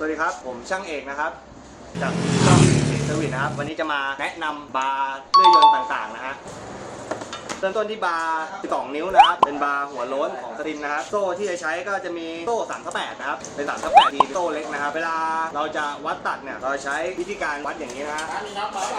สวัสดีครับ ผมช่างเอกนะครับ จากช่องเอกเซอร์วิสนะครับ วันนี้จะมาแนะนำบาร์เลื่อยยนต์ต่างๆนะฮะ เริ่มต้นที่บาร์12นิ้วนะครับ เป็นบาร์หัวโล้นของสตินนะครับ โซ่ที่จะใช้ก็จะมีโซ่3ทับ8นะครับ เป็น3ทับ8ทีโซ่เล็กนะครับ เวลาเราจะวัดตัดเนี่ย เราใช้วิธีการวัดอย่างนี้นะฮะ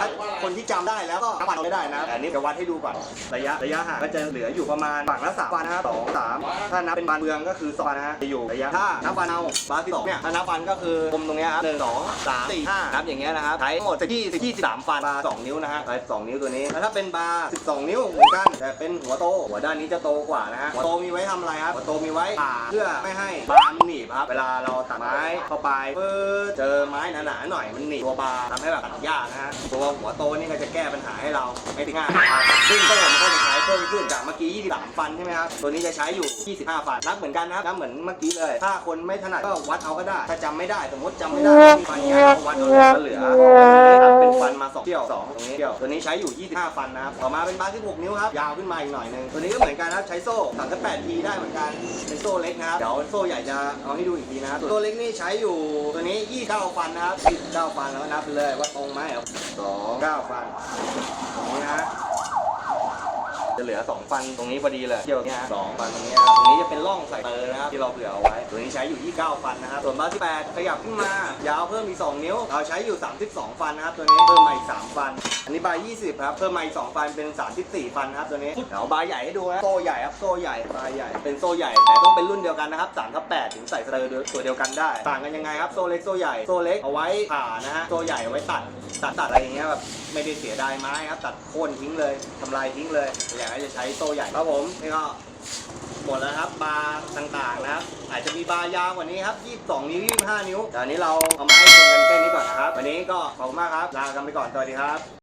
ถ้าคนที่จำได้แล้วก็นับวันเอาไม่ได้นะแต่อันนี้จะวัดให้ดูก่อน ระยะระยะห่างก็จะเหลืออยู่ประมาณฝั่งละสามวันนะสองสามถ้านับเป็นบานเมืองก็คือสอนนะฮะ จะอยู่ระยะ ถ้านับวันเอาบาร์ที่สองเนี่ยถ้านับวันก็คือกลมตรงเนี้ยครับหนึ่งสองสามสี่ห้านับอย่างเงี้ยนะครับ ใช้ทั้งหมดที่ที่สามฟันบาร์สองนิ้วนะฮะใช้สองนิ้วตัวนี้ แล้วถ้าเป็นบาร์สิบสองนิ้วเหมือนกันแต่เป็นหัวโต หัวด้านนี้จะโตกว่านะฮะ หัวโตมีไว้ทำอะไรครับ หัวโตมีไว้ผ่าเพื่อไม่ให้บามันหนีบครับ เวลาเราตัดไม้เข้าไปเพื่อเจอไม้หนาๆหน่อยมันหนีบตัวบาร์ทำให้แบบตัดยากนะฮะ ตัวหัวโตนี่ก็จะแก้ปัญหาให้เราไม่ติดง่ายครับซึ่งก็ผมก็จะใช้เพิ่มขึ้นจากเมื่อกี้ 23 ฟันใช่ไหมครับ ตัวนี้จะใช้อยู่ 25 ฟัน นับเหมือนกันนะครับ นับเหมือนเมื่อกี้เลย ถ้าคนไม่ถนัดก็วัดเอาก็ได้ ถ้าจำไม่ได้ สมมติจำไม่ได้มีฟันใหญ่ก็วัดเอาเลยก็เหลือนะครับเป็นฟันมาสองเที่ยวสองตรงนี้เที่ยว ตัวนี้ใช้อยู่ 25 ฟันนะครับ ต่อมาเป็นบาร์16 นิ้วครับ ยาวขึ้นมาอีกหน่อยนึง ตัวนี้ก็เหมือนกันนะครับ ใช้โซ่38ทีได้เหมือนกัน เป็นโซ่เล็กนะครับ เดี๋ยวโซ่ใหญ่จะเอาให้ดูอีกทีนะครับตัวเล็กนี่ใช้อยู่ ตัวนี้ 29 ฟันนะครับ29ฟันแล้วนับไปเลยว่าตรงไหมครับ2 9ฟันตรงนี้นะ จะเหลือ 2 ฟันตรงนี้พอดีเลยเกี่ยวเนี้ยสองฟันตรงนี้ครับตรงนี้จะเป็นร่องใส่เตอร์นะครับที่เราเผื่อเอาไว้ตัวนี้ใช้อยู่ที่9ฟันนะครับส่วนบ้าที่8ขยับขึ้นมายาวเพิ่มอีก2นิ้ว เราใช้อยู่ 32 ฟันนะครับตัวนี้เพิ่มมาอีก3ฟัน นนี้บาร์20ครับ เพิ่มมาอีก2ฟันเป็น 34 ฟันนะครับตัวนี้เดี๋ยวบาร์ใหญ่ให้ดูนะโซ่ใหญ่ครับโซ่ใหญ่บาร์ใหญ่ เป็นโซ่ใหญ่แต่ต้องเป็นรุ่นเดียวกันนะครับ3ทับ8ถึงใส่สเตอร์ตัวเดียวกันได้ ต่างกันยังไงครับโซ่เล็กโซ่ใหญ่โซ่เล็กเอาไว้ผ่านะฮะโซ่ใหญ่เอาไว้ตัดตัดตัดอะไรอย่างเงี้ยแบบไม่ได้เสียดายไม้ครับ ตัดโค่นทิ้งเลยทำลายทิ้งเลยอยากให้จะใช้โซ่ใหญ่ครับผมนี่ก็หมดแล้วครับบาร์ต่างๆนะครับ อาจจะมีบาร์ยาวกว่านี้ครับ 22 นิ้ว 25 นิ้วแต่อันนี้เราเอามาให้ชมกันแค่นี้ก่อนนะครับ วันนี้ก็ขอบคุณมากครับ ลากันไปก่อน สวัสดีครับ